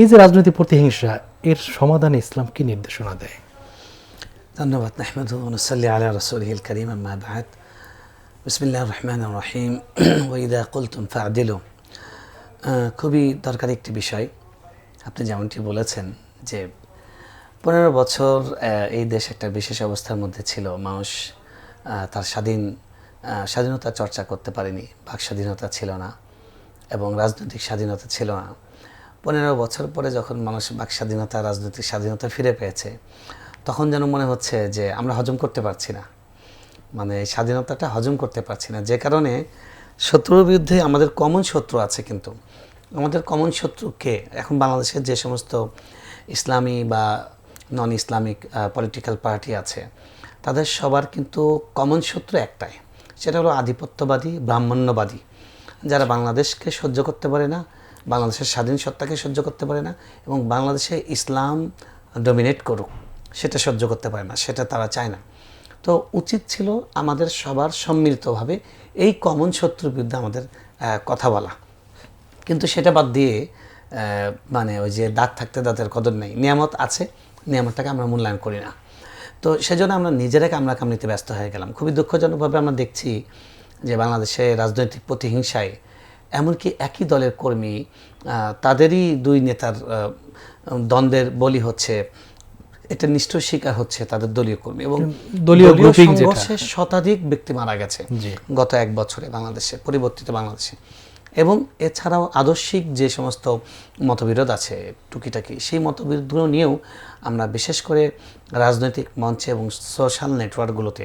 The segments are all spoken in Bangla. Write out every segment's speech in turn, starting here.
এই যে রাজনৈতিক প্রতিহিংসা, এর সমাধানে ইসলাম কি নির্দেশনা দেয়? ধন্যবাদ নাহমদ নসল্লি আলা রসুলহিল করিম, আম্মা বাদ। বিসমিল্লাহ রহমান রহিম। খুবই দরকারি একটি বিষয়। আপনি যেমনটি বলেছেন যে পনেরো বছর এই দেশ একটা বিশেষ অবস্থার মধ্যে ছিল। মানুষ তার স্বাধীন স্বাধীনতা চর্চা করতে পারেনি। বাক স্বাধীনতা ছিল না এবং রাজনৈতিক স্বাধীনতা ছিল না। পনেরো বছর পরে যখন মানুষ বাক স্বাধীনতা, রাজনৈতিক স্বাধীনতা ফিরে পেয়েছে, তখন যেন মনে হচ্ছে যে আমরা হজম করতে পারছি না। মানে স্বাধীনতাটা হজম করতে পারছি না। যে কারণে শত্রুর বিরুদ্ধে আমাদের কমন শত্রু আছে কিন্তু। আমাদের কমন শত্রুকে এখন বাংলাদেশের যে সমস্ত ইসলামী বা নন ইসলামিক পলিটিক্যাল পার্টি আছে, তাদের সবার কিন্তু কমন শত্রু একটাই। সেটা হলো আধিপত্যবাদী, ব্রাহ্মণ্যবাদী। যারা বাংলাদেশকে সহ্য করতে পারে না বাংলাদেশের স্বাধীন সত্তাকে সহ্য করতে পারে না এবং বাংলাদেশে ইসলাম ডমিনেট করুক, সেটা সহ্য করতে পারে না, সেটা তারা চায় না। তো উচিত ছিল আমাদের সবার সম্মিলিতভাবে এই কমন শত্রুর বিরুদ্ধে আমাদের কথা বলা। কিন্তু সেটা বাদ দিয়ে মানে ওই যে দাঁত থাকতে দাঁতের কদর নেই, নিয়ামত আছে, নিয়ামতটাকে আমরা মূল্যায়ন করি না। তো সেজন্য আমরা নিজেরাই কামড়া কামড়িতে ব্যস্ত হয়ে গেলাম। খুবই দুঃখজনকভাবে আমরা দেখছি যে বাংলাদেশে রাজনৈতিক প্রতিহিংসায় এমনকি একই দলের কর্মী তাদেরই দুই নেতার দ্বন্দ্বের বলি হচ্ছে এটা নিষ্ঠুর শিকার হচ্ছে তাদের দলীয় কর্মী এবং দলীয় সংঘর্ষে শতাধিক ব্যক্তি মারা গেছে গত এক বছরে বাংলাদেশে পরিবর্তিত বাংলাদেশে। এবং এছাড়াও আদর্শিক যে সমস্ত মতবিরোধ আছে টুকিটাকি সেই মতবিরোধগুলো নিয়েও আমরা বিশেষ করে রাজনৈতিক মঞ্চে এবং সোশ্যাল নেটওয়ার্কগুলোতে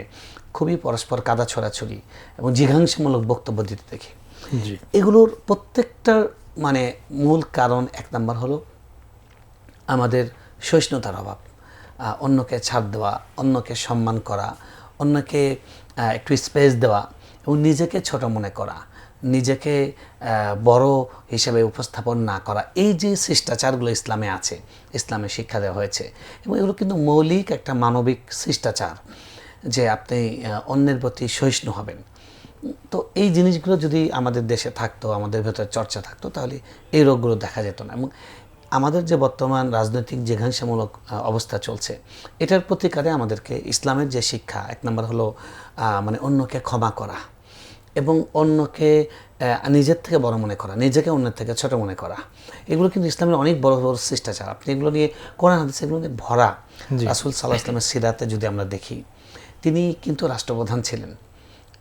খুবই পরস্পর কাদা ছড়াছড়ি এবং জিঘাংসামূলক বক্তব্য দিতে দেখি। এগুলোর প্রত্যেকটার মানে মূল কারণ এক নম্বর হলো আমাদের সহিষ্ণুতার অভাব। অন্যকে ছাড় দেওয়া, অন্যকে সম্মান করা, অন্যকে একটু স্পেস দেওয়া এবং নিজেকে ছোট মনে করা, নিজেকে বড় হিসেবে উপস্থাপন না করা, এই যে শিষ্টাচারগুলো ইসলামে আছে, ইসলামে শিক্ষা দেওয়া হয়েছে এবং এগুলো কিন্তু মৌলিক একটা মানবিক শিষ্টাচার যে আপনি অন্যের প্রতি সহিষ্ণু হবেন। তো এই জিনিসগুলো যদি আমাদের দেশে থাকতো আমাদের ভেতরে চর্চা থাকতো তাহলে এই রোগগুলো দেখা যেত না। এবং আমাদের যে বর্তমান রাজনৈতিক জিঘাংসামূলক অবস্থা চলছে এটার প্রতিকারে আমাদেরকে ইসলামের যে শিক্ষা এক নম্বর হলো মানে অন্যকে ক্ষমা করা এবং অন্যকে নিজের থেকে বড় মনে করা নিজেকে অন্যের থেকে ছোট মনে করা। এগুলো কিন্তু ইসলামের অনেক বড় বড় শিষ্টাচার। আপনি এগুলো নিয়ে কোরআন হাদিস এগুলো নিয়ে ভরা রাসুল সাল্লাহ ইসলামের সিরাতে যদি আমরা দেখি তিনি কিন্তু রাষ্ট্রপ্রধান ছিলেন।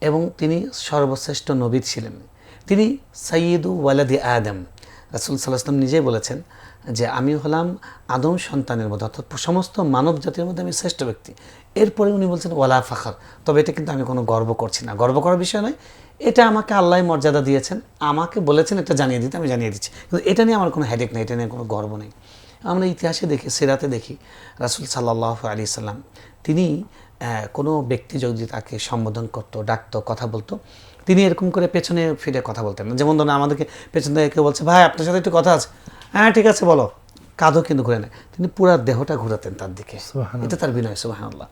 এবং তিনি সর্বশ্রেষ্ঠ নবী ছিলেন। তিনি সৈয়দু ওয়ালাদি আদম। রাসুল সাল্লাহ ইসলাম নিজেই বলেছেন যে আমি হলাম আদম সন্তানের মধ্যে, অর্থাৎ সমস্ত মানব জাতির মধ্যে আমি শ্রেষ্ঠ ব্যক্তি। এরপরে উনি বলছেন, ওয়ালা ফাখার। তবে এটা কিন্তু আমি কোনো গর্ব করছি না। গর্ব করার বিষয় নয়, এটা আমাকে আল্লাহ মর্যাদা দিয়েছেন, আমাকে বলেছেন, এটা জানিয়ে দিতে, আমি জানিয়ে দিচ্ছি। কিন্তু এটা নিয়ে আমার কোনো হেডেক নেই, এটা নিয়ে কোনো গর্ব নেই। আমরা ইতিহাসে দেখি, সেরাতে দেখি, রাসুল সাল্লাহ আলী সাল্লাম তিনি কোনো ব্যক্তি যদি তাকে সম্বোধন করতো ডাকতো কথা বলতো তিনি এরকম করে পেছনে ফিরে কথা বলতেন না। যেমন ধরুন আমাদেরকে পেছন থেকে কেউ বলছে ভাই আপনার সাথে একটু কথা আছে। হ্যাঁ ঠিক আছে বলো। কাঁধও কিন্তু ঘুরে নেয়। তিনি পুরা দেহটা ঘুরাতেন তার দিকে। এটা তার বিনয় সুবাহান্লাহ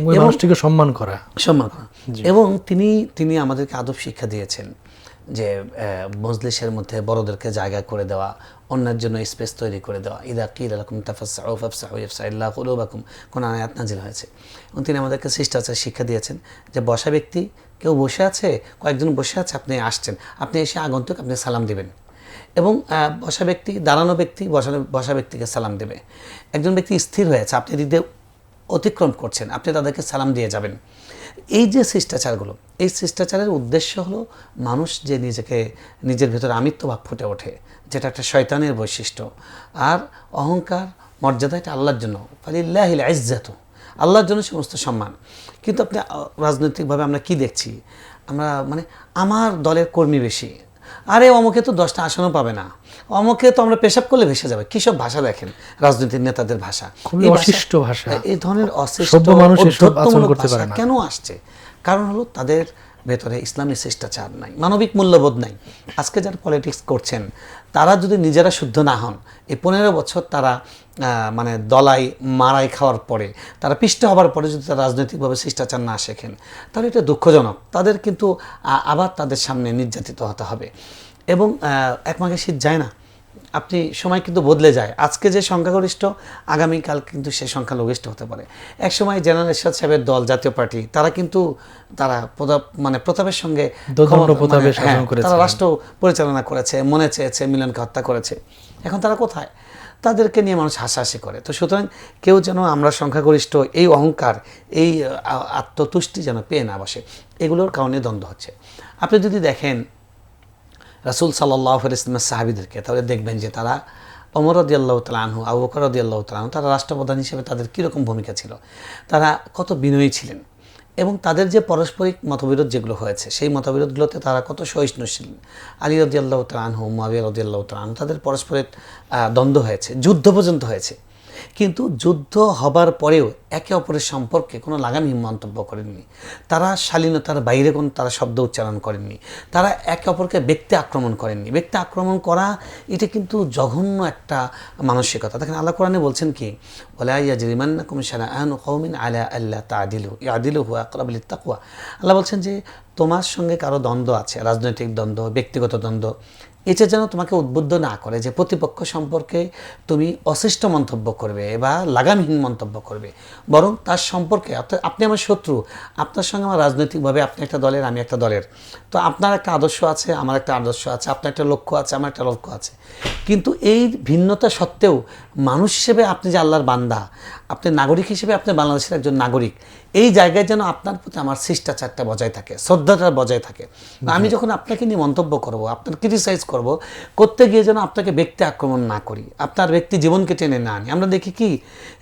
এবং মানুষটিকে সম্মান করা। সম্মান করা। এবং তিনি তিনি আমাদেরকে আদব শিক্ষা দিয়েছেন। যে মজলিসের মধ্যে বড়দেরকে জায়গা করে দেওয়া, অন্যের জন্য স্পেস তৈরি করে দেওয়া। ইদা কিল রকম তাফাসাউ ফাফসাহু ইফসাইল্লাহ কুলুবাকুম। কোন আয়াত নাজিল হয়েছে। এবং তিনি আমাদেরকে শিষ্টাচার শিক্ষা দিয়েছেন যে, বসা ব্যক্তি কেউ বসে আছে, কয়েকজন বসে আছে, আপনি আসছেন। আপনি এসে আগন্তুক আপনি সালাম দিবেন। এবং বসা ব্যক্তি, দাঁড়ানো ব্যক্তি বসা বসা ব্যক্তিকে সালাম দেবে। একজন ব্যক্তি স্থির হয়েছে আপনি দিয়ে অতিক্রম করছেন, আপনি তাদেরকে সালাম দিয়ে যাবেন। এই যে শিষ্টাচারগুলো, এই শিষ্টাচারের উদ্দেশ্য হলো মানুষ যে নিজেকে, নিজের ভেতরে আমিত্বভাব ফুটে ওঠে, যেটা একটা শয়তানের বৈশিষ্ট্য। আর অহংকার, মর্যাদা, এটা আল্লাহর জন্য। ফালিল্লাহিল ইজ্জাত, আল্লাহর জন্য সমস্ত সম্মান। কিন্তু আপনি রাজনৈতিকভাবে আমরা কি দেখছি? আমরা মানে আমার দলের কর্মী বেশি। আরে অমুকে তো দশটা আসনও পাবে না। অমুকে তো আমরা পেশাব করলে ভেসে যাবে। কী সব ভাষা দেখেন? রাজনীতির নেতাদের ভাষা। অশিষ্ট ভাষা। এই ধরনের অশিষ্ট সভ্য মানুষ এসব আচরণ অধ্যত্বমূলক করতে পারে ভাষা কেন আসছে? কারণ হলো তাদের ভেতরে ইসলামী শিষ্টাচার নাই মানবিক মূল্যবোধ নাই। আজকে যারা পলিটিক্স করছেন তারা যদি নিজেরা শুদ্ধ না হন এই পনেরো বছর তারা আহ, মানে দলাই মারাই খাওয়ার পরে তারা পিষ্ট হবার পরে যদি তারা রাজনৈতিকভাবে শিষ্টাচার না শেখেন তাহলে এটা দুঃখজনক। তাদের কিন্তু আবার তাদের সামনে নির্যাতিত হতে হবে। এবং এক মাঘে শীত যায় না। আপনি সময় কিন্তু বদলে যায়। আজকে যে সংখ্যাগরিষ্ঠ আগামীকাল কিন্তু সে সংখ্যালঘিষ্ঠ হতে পারে। এক সময় জেনারেল এরশাদ সাহেবের দল জাতীয় পার্টি তারা কিন্তু তারা প্রতাপ- মানে প্রতাপের সঙ্গে মানে, হ্যাঁ। তারা রাষ্ট্র পরিচালনা করেছে মনে চেয়েছে মিলনকে হত্যা করেছে। এখন তারা কোথায়? তাদেরকে নিয়ে মানুষ হাসাহাসি করে। তো সুতরাং কেউ যেন আমরা সংখ্যাগরিষ্ঠ এই অহংকার এই আত্মতুষ্টি যেন পেয়ে না বসে এগুলোর কারণে দ্বন্দ্ব হচ্ছে। আপনি যদি দেখেন রাসুল সাল্লাহ ইসলামের সাহাবিদেরকে, তাহলে দেখবেন যে তারা অমর রদিয়াল্লাহ তালাহু আবু বকর রদিয়াল্লাহ তালাহু তারা রাষ্ট্রপ্রধান হিসেবে তাদের কীরকম ভূমিকা ছিল? তারা কত বিনয়ী ছিলেন? এবং তাদের যে পারস্পরিক মতবিরোধ যেগুলো হয়েছে, সেই মতবিরোধগুলোতে তারা কত সহিষ্ণু ছিলেন? আলী রদিয়াল্লাহ তালাহু মাবিয়া রদিয়াল্লাহ তালাহু তাদের পরস্পরের দ্বন্দ্ব হয়েছে, যুদ্ধ পর্যন্ত হয়েছে। কিন্তু যুদ্ধ হবার পরেও একে অপরের সম্পর্কে কোনো লাগামহীন মন্তব্য করেননি। তারা শালীনতার বাইরে কোনো তারা শব্দ উচ্চারণ করেননি। তারা একে অপরকে ব্যক্তি আক্রমণ করেননি। ব্যক্তি আক্রমণ করা এটা কিন্তু জঘন্য একটা মানসিকতা। দেখেন আল্লাহ কোরআনে বলছেন কি তা হুয়া আল্লাহ বলছেন যে, তোমার সঙ্গে কারও দ্বন্দ্ব আছে, রাজনৈতিক দ্বন্দ্ব, ব্যক্তিগত দ্বন্দ্ব এটা যেন তোমাকে উদ্বুদ্ধ না করে যে প্রতিপক্ষ সম্পর্কে তুমি অশিষ্ট মন্তব্য করবে বা লাগামহীন মন্তব্য করবে। বরং তার সম্পর্কে আপনি আমার শত্রু, আপনার সঙ্গে আমার রাজনৈতিকভাবে আপনি একটা দলের, আমি একটা দলের। তো আপনার একটা আদর্শ আছে, আমার একটা আদর্শ আছে, আপনার একটা লক্ষ্য আছে, আমার একটা লক্ষ্য আছে। কিন্তু এই ভিন্নতা সত্ত্বেও মানুষ হিসেবে আপনি যে আল্লাহর বান্দা আপনি নাগরিক হিসেবে আপনি বাংলাদেশের একজন নাগরিক। এই জায়গায় যেন আপনার প্রতি আমার শিষ্টাচারটা বজায় থাকে শ্রদ্ধাটা বজায় থাকে। আমি যখন আপনাকে নিয়ে মন্তব্য করব আপনার ক্রিটিসাইজ করব করতে গিয়ে যেন আপনাকে ব্যক্তি আক্রমণ না করি আপনার ব্যক্তি জীবনকে টেনে না আনি। আমরা দেখি কি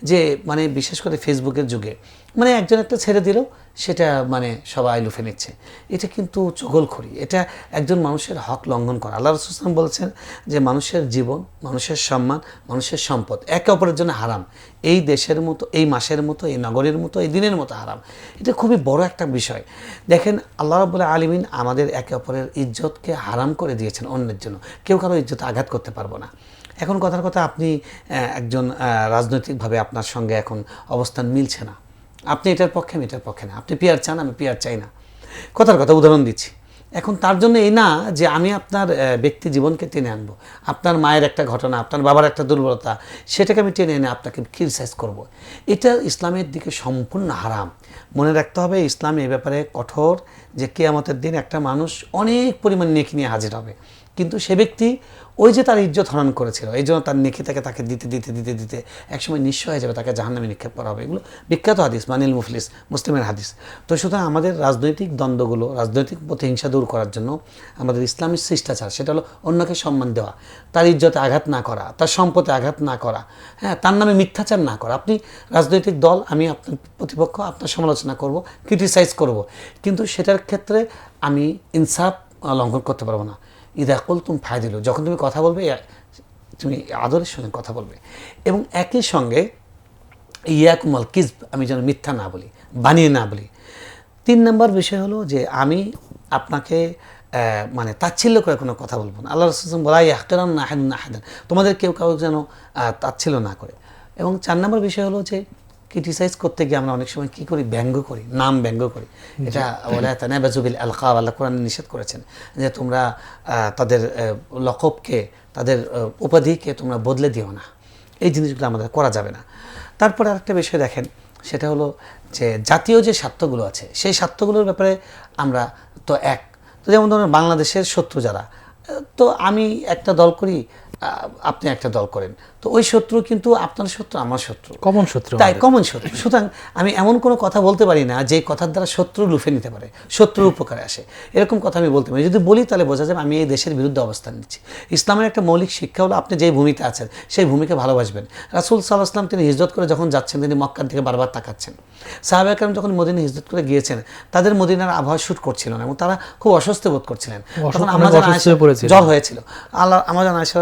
যে মানে বিশেষ করে ফেসবুকের যুগে মানে একজন একটা ছেড়ে দিল, সেটা মানে সবাই লুফে নিচ্ছে। এটা কিন্তু চগলখড়ি। এটা একজন মানুষের হক লঙ্ঘন করা। আল্লাহ রসুলাম বলছেন যে মানুষের জীবন, মানুষের সম্মান, মানুষের সম্পদ একে অপরের জন্য হারাম। এই দেশের মতো, এই মাসের মতো, এই নগরের মতো, এই দিনের মতো হারাম। এটা খুবই বড় একটা বিষয়। দেখেন, আল্লাহ রবুল্লাহ আলমিন আমাদের একে অপরের ইজ্জতকে হারাম করে দিয়েছেন অন্যের জন্য। কেউ কারও ইজ্জত আঘাত করতে পারব না। এখন কথার কথা আপনি একজন রাজনৈতিকভাবে আপনার সঙ্গে এখন অবস্থান মিলছে না। আপনি এটার পক্ষে, আমি এটার পক্ষে না। আপনি পিয়ার চান, আমি পিয়ার চাই না। কথার কথা উদাহরণ দিচ্ছি। এখন তার জন্য এই না যে আমি আপনার ব্যক্তি জীবনকে টেনে আনব। আপনার মায়ের একটা ঘটনা, আপনার বাবার একটা দুর্বলতা, সেটাকে আমি টেনে এনে আপনাকে ক্রিটিসাইজ করব। এটা ইসলামের দিকে সম্পূর্ণ হারাম। মনে রাখতে হবে, ইসলাম এ ব্যাপারে কঠোর যে কেয়ামতের দিন একটা মানুষ অনেক পরিমাণ নেকি নিয়ে হাজির হবে। কিন্তু সে ব্যক্তি ওই যে তার ইজ্জত হরণ করেছিল, এই জন্য তার নেকি তাকে তাকে দিতে দিতে দিতে দিতে একসময় নিঃস্ব হয়ে যাবে, তাকে জাহান্নামে নিক্ষেপ করা হবে। এগুলো বিখ্যাত হাদিস, মানিল মুফলিস, মুসলিমের হাদিস। তো সুতরাং আমাদের রাজনৈতিক দ্বন্দ্বগুলো, রাজনৈতিক প্রতিহিংসা দূর করার জন্য আমাদের ইসলামী শিষ্টাচার, সেটা হলো অন্যকে সম্মান দেওয়া, তার ইজ্জতে আঘাত না করা, তার সম্পদে আঘাত না করা হ্যাঁ তার নামে মিথ্যাচার না করা। আপনি রাজনৈতিক দল, আমি আপনার প্রতিপক্ষ, আপনার সমালোচনা করব, ক্রিটিসাইজ করব। কিন্তু সেটার ক্ষেত্রে আমি ইনসাফ লঙ্ঘন করতে পারব না। ইদা কুল তুম ফায় দিল যখন তুমি কথা বলবে তুমি আদরের সঙ্গে কথা বলবে। এবং একই সঙ্গে ইয়াকুমাল কিজব আমি যেন মিথ্যা না বলি, বানিয়ে না বলি। তিন নম্বর বিষয় হলো যে আমি আপনাকে মানে তাচ্ছিল্য করে কোনো কথা বলব না। আল্লাহ রসুল বলাই আহকেরান না হাদ হাদান তোমাদের কেউ কাউ যেন তাচ্ছিল্য না করে। এবং চার নম্বর বিষয় হলো যে ক্রিটিসাইজ করতে গিয়ে আমরা অনেক সময় কি করি? ব্যঙ্গ করি নাম ব্যঙ্গ করি। এটা ওলা তানাবাজুবিল আলকাব আল্লাহ কোরআন নিষেধ করেছেন যে তোমরা তাদের লকবকে তাদের উপাধিকে তোমরা বদলে দিও না। এই জিনিসগুলো আমাদের করা যাবে না। তারপরে আরেকটা বিষয় দেখেন সেটা হলো যে জাতীয় যে স্বার্থগুলো আছে সেই স্বার্থগুলোর ব্যাপারে আমরা তো এক। তো যেমন ধরুন বাংলাদেশের শত্রু যারা তো আমি একটা দল করি আপনি একটা দল করেন। তো ওই শত্রু কিন্তু আপনার শত্রু আমার শত্রু। কমন শত্রু তাই কমন শত্রু। সুতরাং আমি এমন কোনো কথা বলতে পারি না যে কথার দ্বারা শত্রু লুফে নিতে পারে শত্রুর উপকারে আসে। এরকম কথা আমি বলতে পারি। যদি বলি তাহলে বোঝা যাবে আমি এই দেশের বিরুদ্ধে অবস্থান নিচ্ছি। ইসলামের একটা মৌলিক শিক্ষা হলো আপনি যেই ভূমিতে আছেন সেই ভূমিকে ভালোবাসবেন। রাসুল সাল্লাহ আসলাম তিনি হিজরত করে যখন যাচ্ছেন তিনি মক্কার দিকে বারবার তাকাচ্ছেন। সাহাবা কারণ যখন মদিনা হিজরত করে গিয়েছেন তাদের মদিনার আবহাওয়া শ্যুট করছিল না এবং তারা খুব অস্বস্তি বোধ করছিলেন। তখন অনেক হয়ে পড়েছিলেন। জ্বর হয়েছিল। আল্লাহ আমার জানা আয়সা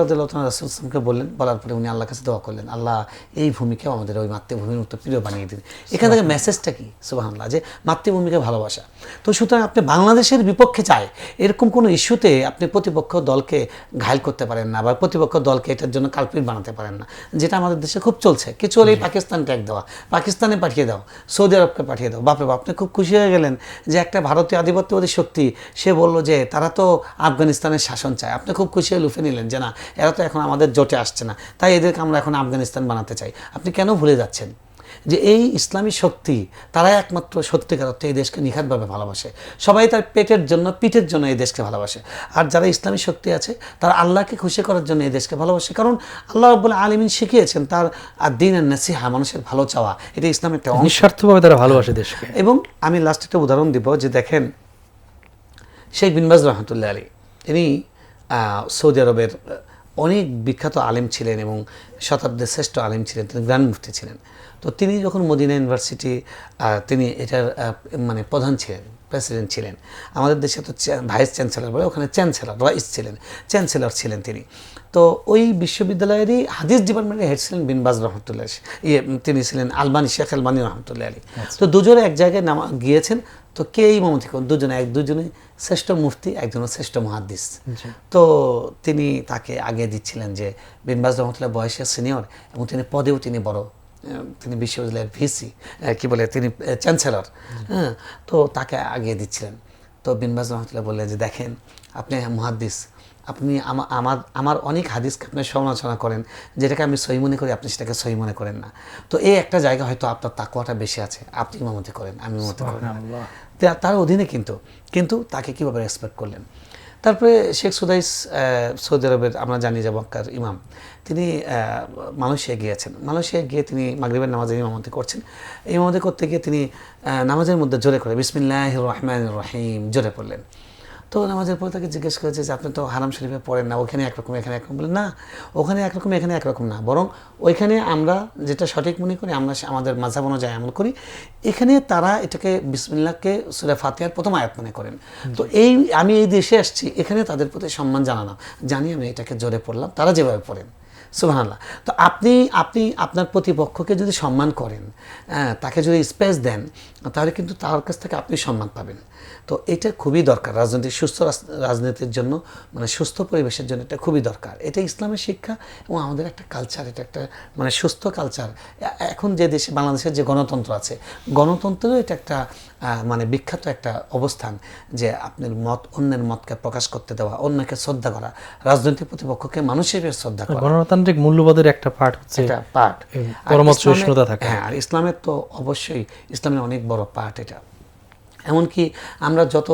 রাসুল বললেন বলার পরে উনি আল্লাহর কাছে দোয়া করলেন আল্লাহ এই ভূমিকেও আমাদের ওই মাতৃভূমির মতো প্রিয় বানিয়ে দিন। এখান থেকে মেসেজটা কি? সুবাহান্লাহ যে মাতৃভূমিকে ভালোবাসা। তো সুতরাং আপনি বাংলাদেশের বিপক্ষে চায় এরকম কোনো ইস্যুতে আপনি প্রতিপক্ষ দলকে ঘায়ল করতে পারেন না বা প্রতিপক্ষ দলকে এটার জন্য কালপিট বানাতে পারেন না যেটা আমাদের দেশে খুব চলছে। কিছু হলেই পাকিস্তান ট্যাগ দেওয়া পাকিস্তানে পাঠিয়ে দাও সৌদি আরবকে পাঠিয়ে দাও। বাপরে বাপ আপনি খুব খুশি হয়ে গেলেন যে একটা ভারতীয় আধিপত্যবাদী শক্তি সে বলল যে তারা তো আফগানিস্তানের শাসক আসন চায়। আপনি খুব খুশি হয়ে লুফে নিলেন যে না এরা তো এখন আমাদের জোটে আসছে না। তাই এদেরকে আমরা এখন আফগানিস্তান বানাতে চাই। আপনি কেন ভুলে যাচ্ছেন? যে এই ইসলামী শক্তি তারাই একমাত্র সত্যিকার অর্থে এই দেশকে নিখাতভাবে ভালোবাসে। সবাই তার পেটের জন্য পিঠের জন্য এই দেশকে ভালোবাসে। আর যারা ইসলামী শক্তি আছে তারা আল্লাহকে খুশি করার জন্য এই দেশকে ভালোবাসে। কারণ আল্লাহ রব্বুল আলমিন শিখিয়েছেন তার আর দিন আর নাসিহা মানুষের ভালো চাওয়া এটা ইসলামের একটা নিঃস্বার্থভাবে তারা ভালোবাসে দেশকে। এবং আমি লাস্ট একটা উদাহরণ দিব যে দেখেন শেখ বিনবাজ রহমতুল্লাহ আলী তিনি সৌদি আরবের অনেক বিখ্যাত আলেম ছিলেন এবং শতাব্দীর শ্রেষ্ঠ আলেম ছিলেন, তিনি গ্রান্ড মুফতি ছিলেন। তো তিনি যখন মদিনা ইউনিভার্সিটি তিনি এটার মানে প্রধান ছিলেন। প্রেসিডেন্ট ছিলেন। আমাদের দেশে তো ভাইস চ্যান্সেলর বলে ওখানে চ্যান্সেলর ভাইস ছিলেন চ্যান্সেলর ছিলেন তিনি। তো ওই বিশ্ববিদ্যালয়েরই হাদিস ডিপার্টমেন্টের হেড ছিলেন বিনবাজ রহমতুল্লাহ ইয়ে তিনি ছিলেন আলবানি শেখ আলবানী রহমতুল্লাহ আলী। তো দুজনে এক জায়গায় নামা গিয়েছেন তো কে ইমামতি করেন দুজনে এক দুজনে শ্রেষ্ঠ মুফতি একজন শ্রেষ্ঠ মহাদ্দিস তো তিনি তাকে আগে দিচ্ছিলেন যে বিনবাজ রহমতুল্লাহ বয়সের সিনিয়র এবং তিনি পদেও তিনি বড়। তিনি বিশ্ববিদ্যালয়ের ভিসি কি বলে তিনি চ্যান্সেলর হ্যাঁ তো তাকে আগে দিচ্ছিলেন। তো বিনবাজ রহমতুল্লাহ বললেন যে দেখেন আপনি মহাদ্দিস আপনি আমার আমার অনেক হাদিসকে আপনি সমালোচনা করেন যেটাকে আমি সহি মনে করি আপনি সেটাকে সহি মনে করেন না। তো এই একটা জায়গা হয়তো আপনার তাকুয়াটা বেশি আছে আপনি ইমামতি করেন আমি ইমামতি করেন তার অধীনে কিন্তু কিন্তু তাকে কীভাবে রেসপেক্ট করলেন? তারপরে শেখ সুদাইস সৌদি আরবের আমরা জানি যে মক্কার ইমাম, তিনি মালয়েশিয়া গিয়েছেন। মালয়েশিয়া গিয়ে তিনি মাগরিবের নামাজের ইমামতি করছেন। ইমামতি করতে গিয়ে তিনি নামাজের মধ্যে জোরে করে বিসমিল্লাহ রহমান রহিম জোরে পড়লেন। তো নামাজের পরে তাকে জিজ্ঞেস করেছে যে আপনি তো হারাম শরীফে পড়েন না ওখানে একরকম এখানে একরকম বলে না ওখানে একরকম এখানে একরকম না বরং ওইখানে আমরা যেটা সঠিক মনে করি আমরা আমাদের মাঝাব অনুযায়ী আমল করি এখানে তারা এটাকে বিসমিল্লাহকে সুরে ফাতিহার প্রথম আয়াত মনে করেন। তো এই আমি এই দেশে আসছি এখানে তাদের প্রতি সম্মান জানালাম জানি আমি এটাকে জোরে পড়লাম তারা যেভাবে পড়েন সুবহানাল্লাহ। তো আপনি আপনি আপনার প্রতিপক্ষকে যদি সম্মান করেন হ্যাঁ, তাকে যদি স্পেস দেন তাহলে কিন্তু তার কাছ থেকে আপনি সম্মান পাবেন। তো এটা খুবই দরকার। রাজনৈতিক সুস্থ রাজনীতির জন্য মানে সুস্থ পরিবেশের জন্য এটা খুবই দরকার। এটা ইসলামের শিক্ষা এবং আমাদের একটা কালচার এটা একটা মানে সুস্থ কালচার এখন যে দেশে বাংলাদেশের যে গণতন্ত্র আছে গণতন্ত্রেরও এটা একটা মানে বিখ্যাত একটা অবস্থান যে আপনার মত অন্যের মতকে প্রকাশ করতে দেওয়া অন্যকে শ্রদ্ধা করা রাজনৈতিক প্রতিপক্ষকে মানুষের শ্রদ্ধা করা। গণতান্ত্রিক মূল্যবোধের একটা পার্ট হচ্ছে এটা পার্ট পরমত সহিষ্ণুতা থাকা। হ্যাঁ আর ইসলামের তো অবশ্যই ইসলামের অনেক বড় পার্ট এটা। এমনকি আমরা যত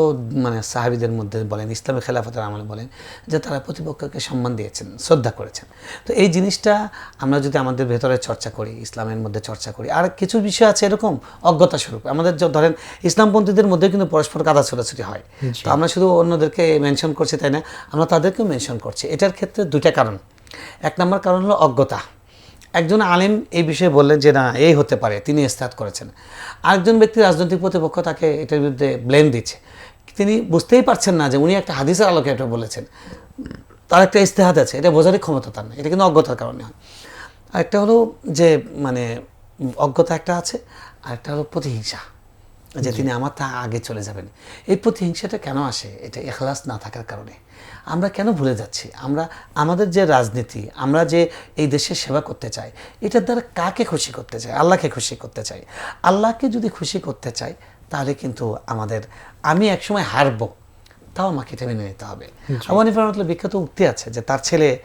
মানে সাহাবিদের মধ্যে বলেন ইসলামের খেলাফতের আমলে বলেন যে তারা প্রতিপক্ষকে সম্মান দিয়েছেন শ্রদ্ধা করেছেন। তো এই জিনিসটা আমরা যদি আমাদের ভেতরে চর্চা করি ইসলামের মধ্যে চর্চা করি আর কিছু বিষয় আছে এরকম অজ্ঞতা স্বরূপ। আমাদের ধরেন ইসলামপন্থীদের মধ্যে কিন্তু পরস্পর কাদা ছোটাছুটি হয়। তো আমরা শুধু অন্যদেরকে মেনশন করছি তাই না? আমরা তাদেরকেও মেনশন করছি। এটার ক্ষেত্রে দুইটা কারণ। এক নম্বর কারণ হলো অজ্ঞতা। একজন আলেম এই বিষয়ে বললেন যে, না, এই হতে পারে। তিনি ইস্তাহাত করেছেন। আরেকজন ব্যক্তি রাজনৈতিক প্রতিপক্ষ তাকে এটার বিরুদ্ধে ব্লেম দিচ্ছে। তিনি বুঝতেই পারছেন না যে, উনি একটা হাদিসের আলোকে এটা বলেছেন। তার একটা ইস্তেহাত আছে, এটা বোঝারই ক্ষমতা তার না এটা কিন্তু অজ্ঞতার কারণে হয়। আরেকটা হলো যে মানে অজ্ঞতা একটা আছে, আরেকটা হলো প্রতিহিংসা। যে তিনি আমার তা আগে চলে যাবেন। এই প্রতিহিংসাটা কেন আসে? এটা এখলাস না থাকার কারণে। আমরা কেন ভুলে যাচ্ছি? আমরা আমাদের যে রাজনীতি আমরা যে এই দেশের সেবা করতে চাই এটার দ্বারা কাকে খুশি করতে চাই? আল্লাহকে খুশি করতে চাই। আল্লাহকে যদি খুশি করতে চাই তাহলে কিন্তু আমাদের আমি একসময় হারবো তাও আমাকে এটা মেনে নিতে হবে। হানিফা রহমতুল্লাহ বিখ্যাত উক্তি আছে যে তার ছেলে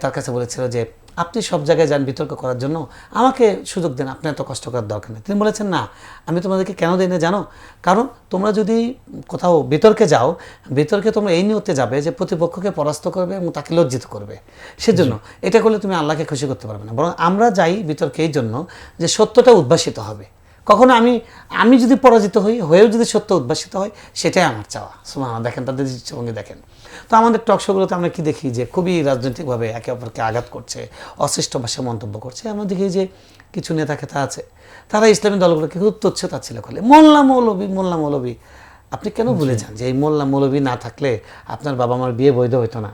তার কাছে বলেছিল যে আপনি সব জায়গায় যান বিতর্ক করার জন্য আমাকে সুযোগ দেন আপনি এত কষ্ট করার দরকার নেই। তিনি বলেছেন না আমি তোমাদেরকে কেন দিই না জানো? কারণ তোমরা যদি কোথাও বিতর্কে যাও বিতর্কে তোমরা এই নিয়তে যাবে যে প্রতিপক্ষকে পরাস্ত করবে এবং তাকে লজ্জিত করবে। সেজন্য এটা করলে তুমি আল্লাহকে খুশি করতে পারবে না। বরং আমরা যাই বিতর্কে এই জন্য যে সত্যটা উদ্ভাসিত হবে। কখনো আমি আমি যদি পরাজিত হই হয়েও যদি সত্য উদ্ভাসিত হয় সেটাই আমার চাওয়া। সুমা দেখেন তাদের দৃষ্টিভঙ্গি দেখেন। তো আমাদের টক শোগুলোতে আমরা কি দেখি যে খুবই রাজনৈতিকভাবে একে অপরকে আঘাত করছে অশিষ্ট ভাষায় মন্তব্য করছে। আমরা দেখি যে কিছু নেতা খেতা আছে তারা ইসলামী দলগুলোকে খুব তুচ্ছতা ছিল খোলে মোল্লা মৌলবী মোল্লা মৌলবী আপনি কেন ভুলে যান যে এই মোল্লা মৌলবী না থাকলে আপনার বাবা মার বিয়ে বৈধ হইতো না?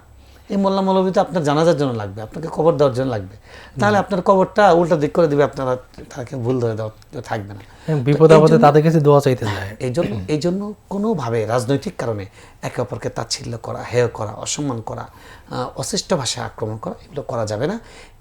এই মোল্লা মৌলবী তো আপনার জানাজার জন্য লাগবে আপনাকে কবর দেওয়ার জন্য লাগবে। তাহলে আপনার কবরটা উল্টা দিক করে দিবে আপনারা তাকে ভুল ধরে দেওয়া থাকবে না। বিপদ আপদে তাদের কাছে দোয়া চাইতে যায় এই জন্য এই জন্য কোনোভাবে রাজনৈতিক কারণে একে অপরকে তাচ্ছিল্য করা হেয় করা অসম্মান করা অশিষ্ট ভাষায় আক্রমণ করা এগুলো করা যাবে না।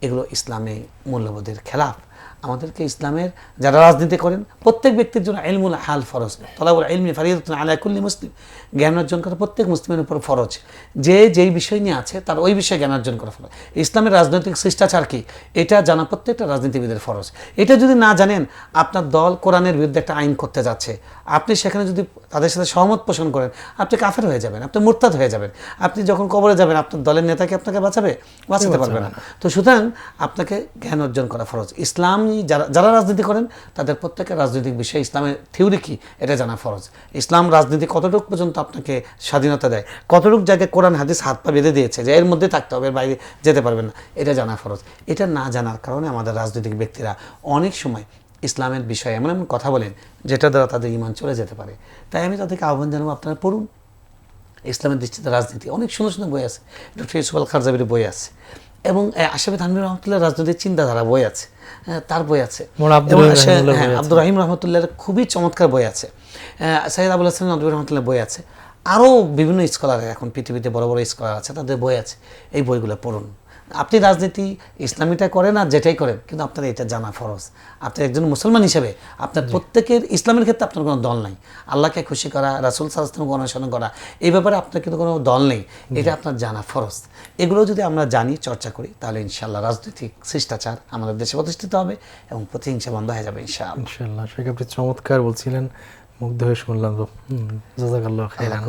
এগুলো ইসলামে মূল্যবোধের খেলাফ। আমাদেরকে ইসলামের যারা রাজনীতি করেন প্রত্যেক ব্যক্তির জন্য এলমুল হাল ফরজ। তলাবুল এলমি ফারিদুল আলা কুল্লি মুসলিম। জ্ঞান অর্জন করা প্রত্যেক মুসলিমের উপর ফরজ। যে যেই বিষয় নিয়ে আছে তার ওই বিষয়ে জ্ঞান অর্জন করা ফরজ। ইসলামের রাজনৈতিক শিষ্টাচার কি? এটা জানা প্রত্যেকটা রাজনীতিবিদের ফরজ। এটা যদি না জানেন আপনার দল কোরআনের বিরুদ্ধে একটা আইন করতে যাচ্ছে। আপনি সেখানে যদি তাদের সাথে সহমত পোষণ করেন আপনি কাফের হয়ে যাবেন আপনি মুরতাদ হয়ে যাবেন। আপনি যখন কবরে যাবেন আপনার দলের নেতাকে আপনাকে বাঁচাবে? বাঁচাতে পারবে না। তো সুতরাং আপনাকে জ্ঞান অর্জন করা ফরজ। ইসলাম যারা যারা রাজনীতি করেন তাদের প্রত্যেকের রাজনৈতিক বিষয়ে ইসলামের থিওরি কি? এটা জানা ফরজ। ইসলাম রাজনীতি কতটুকু পর্যন্ত আপনাকে স্বাধীনতা দেয়। কতটুকু জায়গায় কোরআন হাদিস হাত পা বেঁধে দিয়েছে যে এর মধ্যে থাকতে হবে এর বাইরে যেতে পারবেন না এটা জানা ফরজ। এটা না জানার কারণে আমাদের রাজনৈতিক ব্যক্তিরা অনেক সময় ইসলামের বিষয়ে এমন এমন কথা বলেন যেটা দ্বারা তাদের ইমান চলে যেতে পারে। তাই আমি তাদেরকে আহ্বান জানাব আপনারা পড়ুন। ইসলামের দৃষ্টিতে রাজনীতি অনেক সুন্দর সুন্দর বই আছে। ডক্টর ইসুফাল খারজাবির বই আছে। এবং আশাফে থানবির রহমতুল্লাহ রাজনৈতিক চিন্তাধারা বই আছে। তার বই আছে। আব্দুর রহিম হ্যাঁ। আব্দুর খুবই চমৎকার বই আছে। সাইদ আবুল হাসান নদী রহমতুল্লাহ বই আছে। আরও বিভিন্ন স্কলার এখন পৃথিবীতে বড় বড় স্কলার আছে তাদের বই আছে। এই বইগুলো পড়ুন। আপনি রাজনীতি ইসলামীটা করেন আর যেটাই করেন কিন্তু আপনার এটা জানা ফরজ। আপনি একজন মুসলমান হিসেবে আপনার প্রত্যেকের ইসলামের ক্ষেত্রে আপনার কোনো দল নাই। আল্লাহকে খুশি করা রাসুল সাল্লামকে অনুসরণ করা এই ব্যাপারে আপনার কিন্তু কোনো দল নেই। এটা আপনার জানা ফরজ। এগুলো যদি আমরা জানি চর্চা করি তাহলে ইনশাল্লাহ রাজনৈতিক শিষ্টাচার আমাদের দেশে প্রতিষ্ঠিত হবে এবং প্রতিহিংসা বন্ধ হয়ে যাবে ইনশাআল্লাহ। ইনশাল্লাহ শেখ আপনি চমৎকার বলছিলেন মুগ্ধ হয়ে শুনলাম জাজাকাল্লাহ খাইরান।